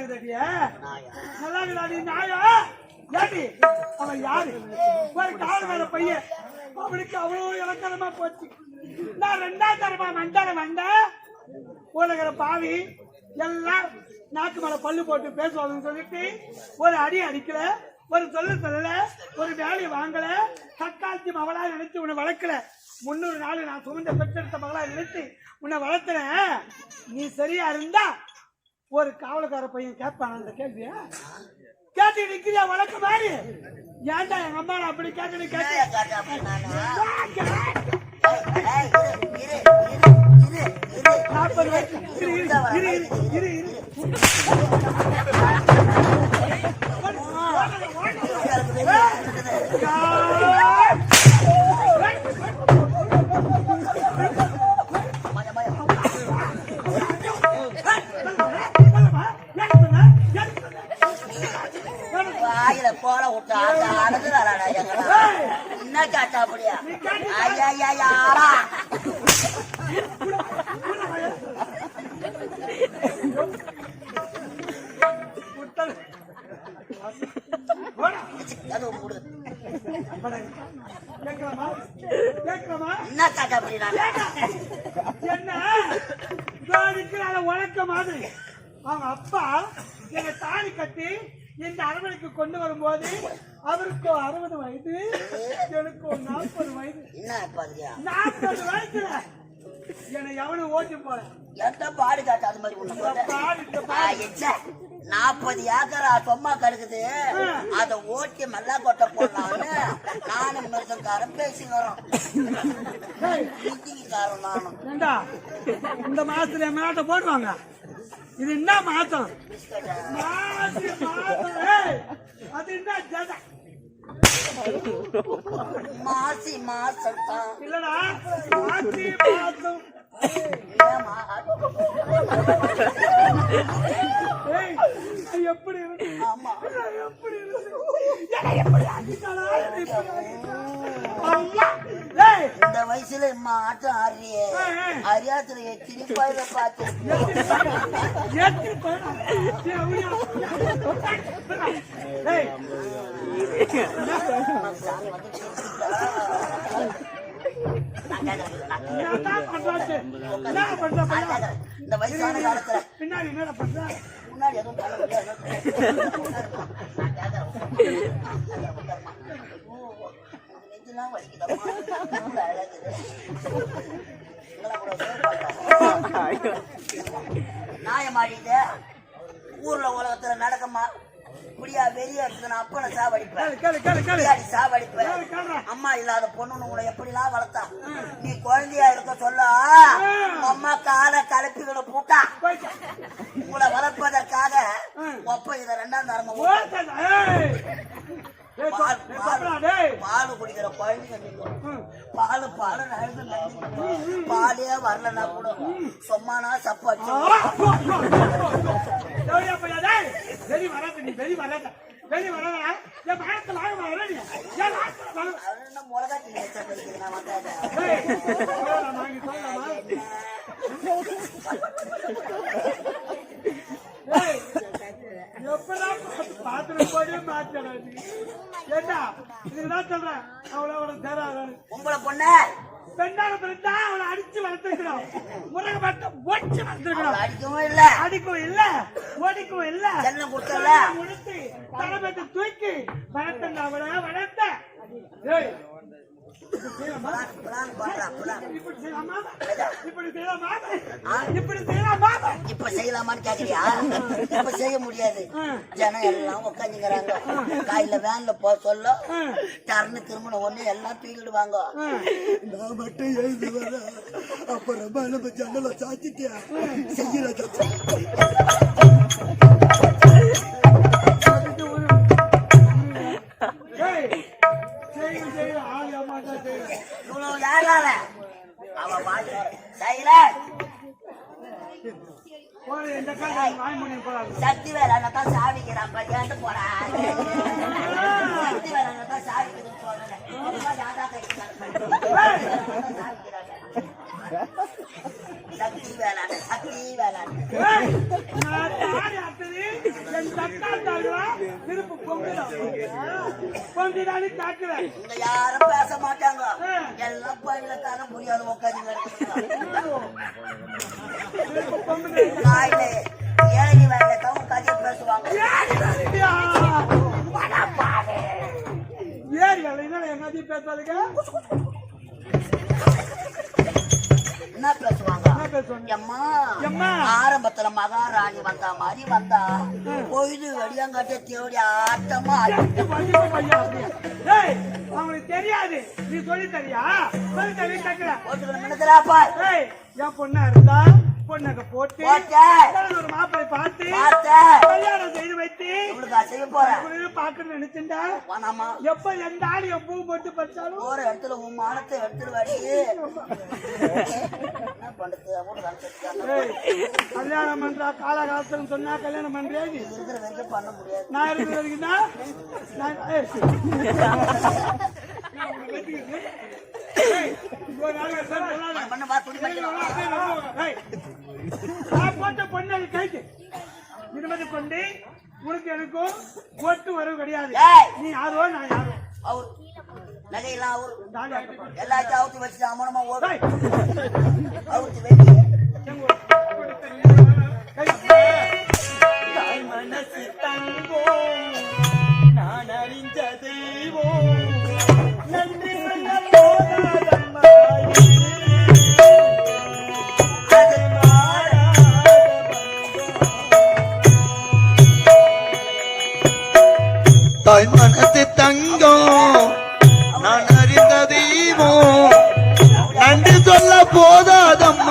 நாயா. நல்லா இருக்குதாடி நாயா? ஏடி அவன் யாரு? ஒரு கால் வேற பையன். அவனுக்கு அவ்வளவு இலக்கணமா போச்சு. நான் ரெண்டாம் தரமா வந்தாலும் வந்தேன் உலகிற பாவி எல்லாம் நாக்கு மேல பல்லு போட்டு பேசுவாங்கன்னு சொல்லிட்டு ஒரு அடி அடிக்கல ஒரு சொல்லு சொல்லல ஒரு வேலையை வாங்கல. தக்காளி மகளா நினைச்சு உன்னை வளர்க்கல. முன்னூறு நாள் நான் சுமந்த பெற்றெடுத்த மகளா நினைச்சு உன்னை வளர்த்துறேன் நீ சரியா இருந்தா ஒரு காவலக்கார பையன் கேட்பான் அந்த கேள்விய கேட்டு நிக்கிறியா வழக்கு மாதிரி ஏன்டா எங்க அம்மா அப்படி கேட்டு காட்டு இரு, இரு, இரு, இரு, மாதிரி அவங்க அப்பா என்னை தாலி கட்டி இந்த அரவணைக்கு கொண்டு வரும்போது அவருக்கு அறுபது வயது எனக்கு ஒரு நாற்பது வயது. நாற்பது வயசுல என்னை எவனும் ஓட்டி போல எந்த பாடு காட்டு அது மாதிரி. நாற்பது ஏக்கரா சொம்மா கிடக்குது. அத ஓட்டி மல்லா கொட்டை போடலாம்னு நானும் மிருகக்காரன் பேசிக்கிறோம் காரன் நானும். இந்த மாசத்துல மேட்ட போடுவாங்க. இது என்ன ஏய், அது என்ன ஜத மாசி மாசம் இல்லடா மாசி மாசம் எப்படி இருக்கு? எப்படி இருக்கு? எப்படி? இந்த வயசுல இம்மா ஆட்டம் ஆடுறியே அறியாத்துல எத்திரி பயிர பார்த்து சாமி வந்து? இந்த வயசான காலத்துல. பின்னாடி என்னடா பண்ற முன்னாடி எதுவும் பண்ண முடியாது நான் கேட்கறேன். ஓ, நெஞ்செல்லாம் வலிக்குதம்மா. ரொம்ப அழகுது. ஊர்ல உலகத்துல நடக்கமா இப்படியா வெளியே இருக்கு நான் அப்பனை சாவடிப்பேன் சாவடிப்பேன் அம்மா இல்லாத பொண்ணு உங்களை எப்படிலாம் வளர்த்தா நீ குழந்தையா இருக்க சொல்ல அம்மா காலை கலப்பிக்கிட பூட்டா. உங்களை வளர்ப்பதற்காக ஒப்ப இத ரெண்டாம் தரமா பால் குடிக்கிற குழந்தைங்க. பால் பால் பாலே வரலன்னா கூட சொம்மானா சப்பாச்சு. வெளி வராத நீ, வெளி வராத. வெளி வராதடா. என் மகத்துல வாங்க வர நீ. என் மகத்துல வாங்க. என்ன மிளகா தீனி வச்சா கிடைக்குது நான் வந்தாத ஏய், சொல்லலாமா, நீ சொல்லலாமா? ஏய், எப்படா பார்த்து- பார்த்துட்டு போயே மாட்டேடா நீ. ஏண்டா, இதுக்குதான் சொல்றேன். அவளை அவளை தேடாதன்னு. உங்களை பொண்ணு. பெண்ணாக பிறந்தா அவளை அடிச்சு வளர்த்துக்கணும் முருக மட்டும் ஒடிச்சு வளர்த்துக்கணும் அடிக்கவும் இல்ல. அடிக்கும் இல்ல. ஓடிக்கும் இல்ல. செல்லம் கொடுத்தல முடித்து தலைமைக்கு தூக்கி வளர்த்த அவளை வளர்த்த இப்ப செய்யலாமான்னு கேக்குறியா? இப்ப செய்ய முடியாது. ஜனம் எல்லாம் உட்காந்துக்கிறாங்க கையில வேன்ல போக சொல்ல. டர்னு திரும்பின உடனே எல்லாம் தூக்கிடுவாங்க. நான் மட்டும் எழுதி வர அப்புறமா நம்ம ஜன்னல சாத்திட்டியா செய்யல கேட்கிறேன். இங்க யாரும் பேச மாட்டாங்க. எல்லாம் பயிலக்கார முடியாது உட்காந்து ஏழை வேலை தான் கதையை பேசுவாங்க? ஏறி வேலை, பேசாதீங்க? என்ன பேசுவாங்க ஆரம்பத்துல மகாராணி வந்தா மாதிரி வந்தா பொழுது வெடியாங்காட்டே தேடி ஆட்டமா அவங்களுக்கு தெரியாது. நீ சொல்லி தரியா? சொல்லி போட்டுக்கணும் என்னதுடாப்பா? ஏய் என் பொண்ணா இருந்தா பொண்ணக போட்டு ஒரு மாப்பிளை பார்த்து. கல்யாணம் செய்து வைத்து செய்ய போறேன். உடனே பார்க்கணும்னு நினைச்சுட்டா எப்ப எந்த ஆடு எப்போ போட்டு பறிச்சாலும்? போற இடத்துல உன் மானத்தை நினைச்சிருக்காங்க ஏய், கல்யாணம் பண்றா காலகாலத்துல சொன்னா கல்யாணம் பண்றியா நீ இருக்கிற வரைக்கும் பண்ண முடியாது. நான் இருக்கிற வரைக்கும் தான் பண்ண போட்ட கைக்கு கொண்டு உனக்கு எனக்கும் ஒட்டு வரவு கிடையாது. நீ யாரோ நான் யாரோ அவர் நகையெல்லாம் அவர். எல்லாத்தையும் அவுத்து வச்சுட்டு அமனமா அவுத்து. கை. மனசு தாய் மனசு தங்கம். நான் அறிந்த நன்றி சொல்ல போதாதம்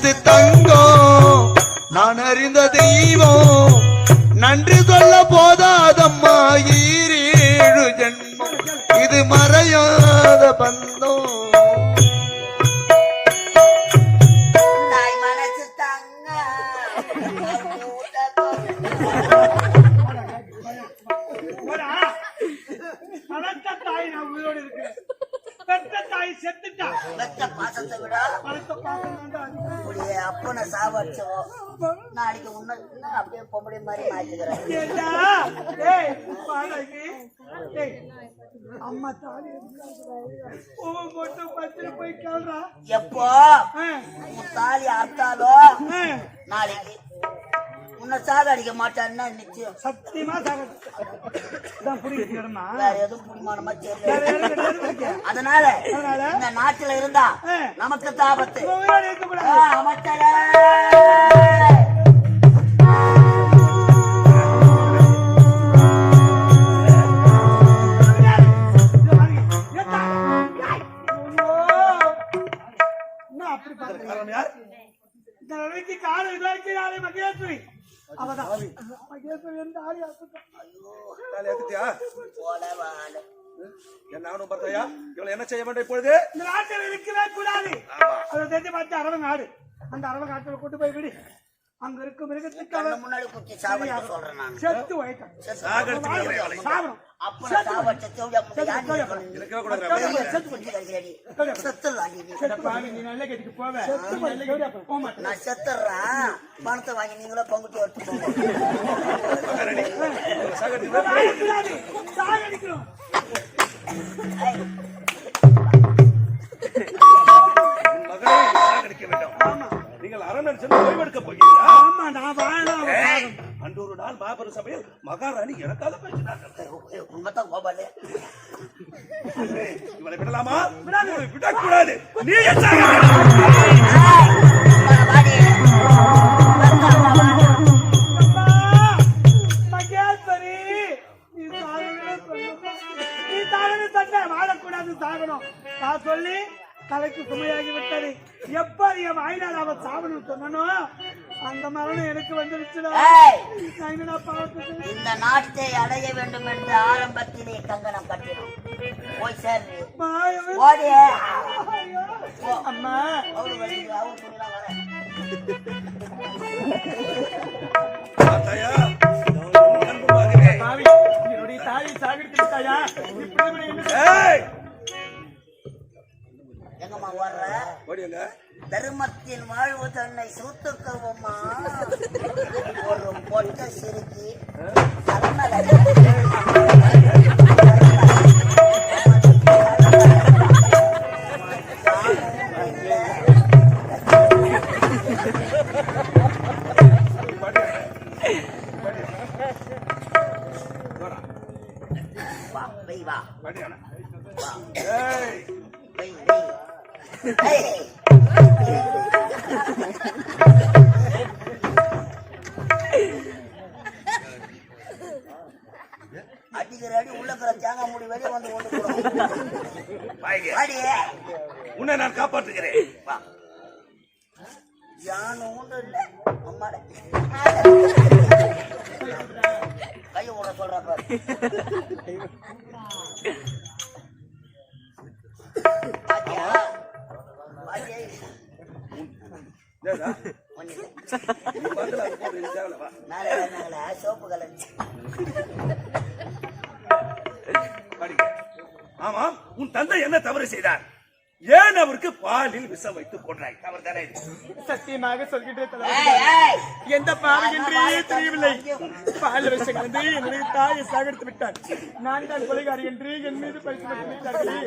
மனசு தங்கம். நான் அறிந்த தெய்வம். நன்றி சொல்ல போதாதம்மா ஈ. நாளைக்கு உன்ன அப்படியே பொம்பளை மாதிரி மாத்திக்கிறேன். அம்மா தாலி போட்டு போய் கேள்றா எப்போ? தாலி அறுத்தாலும் ஆ, நாளைக்கு. உன்னை சாகடிக்க மாட்டான்னா நிச்சயம் சத்தியமா சாகணும் இதான் புரியுதுமா வேற எதுவும் தெரியல உனக்கு? அதனால? இந்த நாட்டுல இருந்தா. நமக்கு தாபத்து அமைச்சரே அப்படி? காரணம் யார் இந்த ரவிக்கு காலம் இதாக்கி நாளை மகேஸ்வரி அவதான். நானும் பார்த்தாயா இவளை என்ன செய்ய வேண்டும் இப்பொழுது? இந்த நாட்டில் இருக்கவே கூடாது. அதை தெரிஞ்சு பார்த்து ஆடு அந்த அரவங்க ஆட்டில் கொண்டு போய் விடு. அங்க இருக்க மிருகத்துக்கு முன்னாடி குத்தி சாவடிக்க சொல்றேன் நான். செத்து அவளை. சாகணும். அப்ப நான் சாவடிச்ச தேவையா முன்னாடி யாரு இருக்கணும்? இருக்கவே கூடாது தேவையா செத்து குத்தி கடிக்கிறடி. செத்துடலாம். நீ. நீ நல்ல கட்டிக்கு போவ. செத்து போக மாட்டேன் நான் செத்துடுறேன் பணத்தை வாங்கி நீங்களே பங்குட்டு நீங்கள் அரண் சென்று ஓய்வெடுக்க போகிறீர்களா? ஆமா நான் வாழலாம் அவன் சாகணும். அன்று ஒரு நாள் மாபெரும் சபையில் மகாராணி எனக்காக பேசினார்கள். உண்மைத்தான் கோபாலு. இவளை விடலாமா? விடக்கூடாது. நீ சொல்லி தலைக்கு சுமையாகி விட்டது. எப்ப என் வாயினால் அவன் சாகணும் சொன்னனோ அந்த மரணம் எனக்கு வந்துருச்சுடா? இந்த நாட்டை அடைய வேண்டும் என்று ஆரம்பத்திலே கங்கணம் கட்டினோம். போய் சேர்ந்து. அம்மா, எவன் ஓடி ஐயோ. அம்மா. அவரு வெளியே அவரு வர. என்னுடைய தாயை சாகடித்து விட்டாயா? இப்படி என்ன ஏய், எங்கம்மா ஓடுற ஓடியாங்க. தர்மத்தின் வாழ்வு தன்னை சூத்துக்கவும்மா ஒரு பொட்ட சிறுக்கி தலைமையில அடிக்கிற அடி உள்ளக்கிற தேங்காய் மூடி வெளியே வந்து கொண்டு உன்னை நான் காப்பாற்றுகிறேன் யானை உண்டு இல்ல அம்மாட. கையை விட சொல்ற பாரு. பாத்தியா? ஆமாம் உன் தந்தை என்ன தவறு செய்தார்? ஏன் அவருக்கு பாலில் விஷம் வைத்து கொண்டாய்? தானே? சத்தியமாக சொல்கின்றேன் தலைவரே. ஏய் ஏய். எந்த பாவி என்றே தெரியவில்லை. பால விஷயம் வந்து என்னுடைய தாயை சாகடித்து விட்டார். நான் தான் கொலைகாரி என்று என் மீது பரிசு விட்டார்களே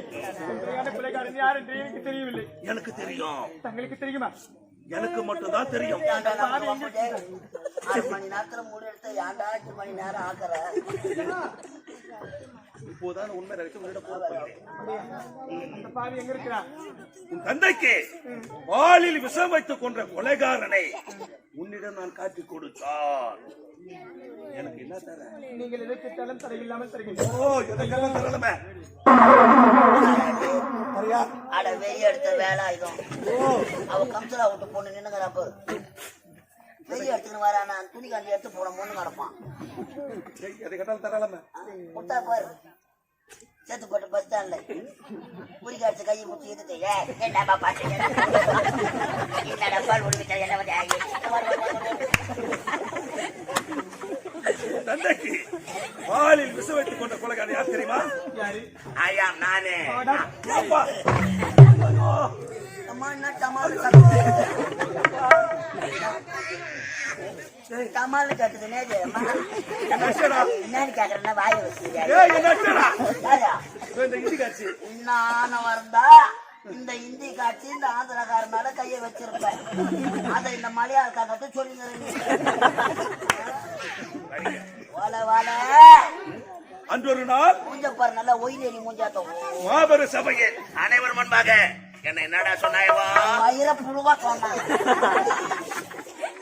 உண்மையான கொலைகாரன் யார் என்று எனக்கு தெரியவில்லை. எனக்கு தெரியும். தங்களுக்கு தெரியுமா? எனக்கு தெரியும். நான் போகும்போது ஆறு மணி நேரத்துல மூணு எடுத்து ஏன்டா மணி நேரம் ஆக்குற? இப்போதான் உண்மை நினைச்சு உன்னிடம் போக போகிறேன். அந்த பாவி எங்க இருக்கிறான் உன் தந்தைக்கு பாலில் விஷம் வைத்துக் கொன்ற கொலைகாரனை உன்னிடம் நான் காட்டி கொடுத்தான் எனக்கு என்ன தர? நீங்கள் எதை கேட்டாலும் தடையில்லாமல் தருகின்றேன் ஓ எதையெல்லாம் தரலமே அட வெறி எடுத்த வேலை ஆயுதம் அவ கம்சலா விட்டு பொண்ணு நின்னுங்கிறப்ப வெறி எடுத்துன்னு வரா நான் துணி காண்டி எடுத்து போன கிடப்பான். கேட்டாலும் தரலாமே முட்டா பாரு. சேர்த்து போட்டு பஸ் ஸ்டாண்ட்ல குறிக்காட்சி கையை முட்டி எதுக்கு ஏ என்னப்பா பாத்து என்னடா பால் முடிவிட்ட என்ன தந்தைக்கு பாலில் விஷம் வைத்துக் கொண்ட கொலைகாரன் யார் தெரியுமா? யாரு? ஐயாம் நானே. என்ன டமால் டமால் நேது என்னன்னு கேக்குறேன்னா வாய என்னாச்சுடா யாரா? இந்த இந்தி காட்சி வந்தா இந்த இந்தி காட்சி இந்த ஆந்திரக்கார மேல கைய வச்சிருப்பேன் அத இந்த மலையாளக்காரத்தை சொல்லி வாழ வாழ அன்று ஒரு நாள் மூஞ்ச பாரு நல்லா ஒயிலேறி மூஞ்சாட்டம் மாபெரும் சபையில் அனைவர் முன்பாக என்ன என்னடா சொன்னாயவா மயிர புழுவா சொன்னாங்க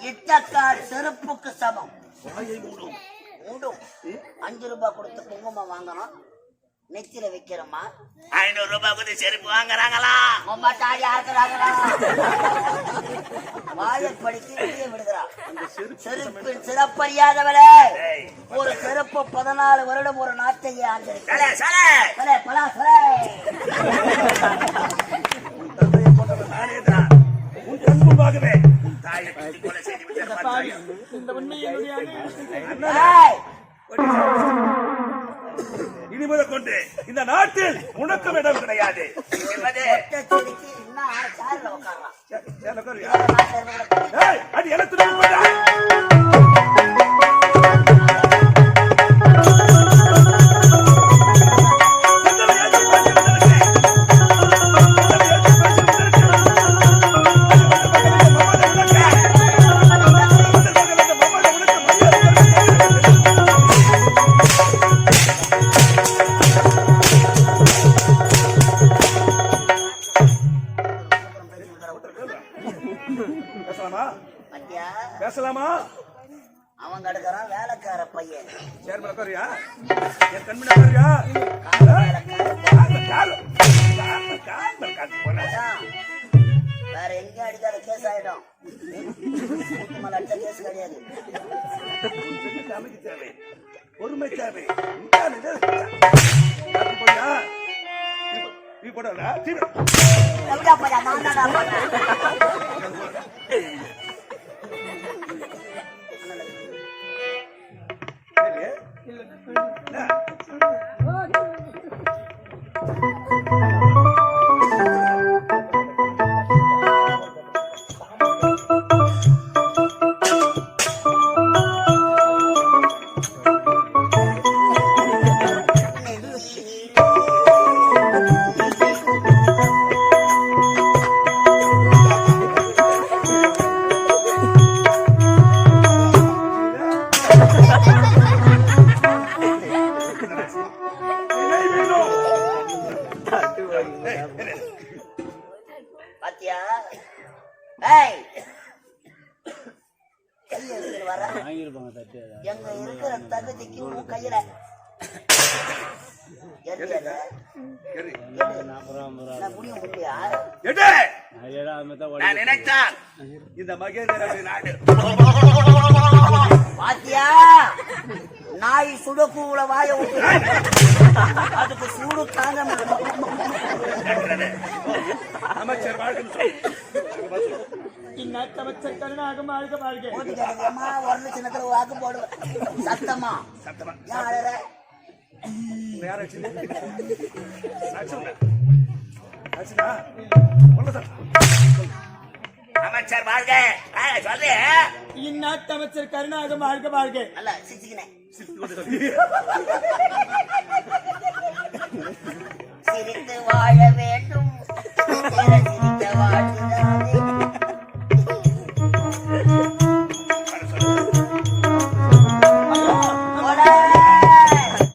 இட்டக்கால் செருப்புக்கு சமம். மூடும். அஞ்சு ரூபாய் கொடுத்து குங்குமம் வாங்கணும். நெத்தியில வைக்கிறோமா? ஐநூறு ரூபாய் கொடுத்து செருப்பு வாங்குறாங்களா? அம்மா தாடி ஆக்குறாங்களா வெளியே விடுகிறா. செருப்பின் சிறப்பறியாதவளே. ஒரு செருப்பு பதினாலு வருடம் ஒரு நாட்டையே ஆண்டிருக்க சலே, சலே. சலே, பலா, கொண்டவன் நானேதான். உன் கண் முன்பாகவே தாயை பிடித்து கொலை செய்து விட்டேன் பார்த்தாயா? இந்த உண்மை என்னுடைய அண்ணா, ஏய், இனி முதல் கொண்டு இந்த நாட்டில் உனக்கும் இடம் கிடையாது. என்பதே ஒற்றை பேசலாமா? அவன் கிடக்குறான் வேலைக்கார பையன். சேர்மன் உட்காரியா? என் கண்மணி உட்காரியா? அதான். வேற எங்க அடிக்காத கேஸ் ஆயிடும். அடிச்ச கேஸ் கிடையாது. தேவை. பொறுமை தேவை? நீ- நீ போடல பாத்தியா? ஏய்! கையை எடுத்துட்டு வர. எங்க இருக்கிற தகுதிக்கு உன் கையில. எரியாத இரு. நான் முடிய முடியா எடு. நான் நினைத்தான் இந்த மகேந்திர நாடு. பாத்தியா நாய் சுடக்கூல வாய அதுக்கு சூடு தாங்க. அமைச்சர் வாழ்க்கை இந்நாட்டமைச்சர் கருணாக வாழ்க வாழ்க ஒரு லட்சணத்துல வாக்கு போடுவேன் சத்தமா. சத்தமா யார் அமைச்சர் வாழ்க ஆ, சொல்லு இந்நாட்டமைச்சர் கருணாக வாழ்க வாழ்க சிரிச்சுக்கினேன் வாழ வேண்டும். சிரிக்க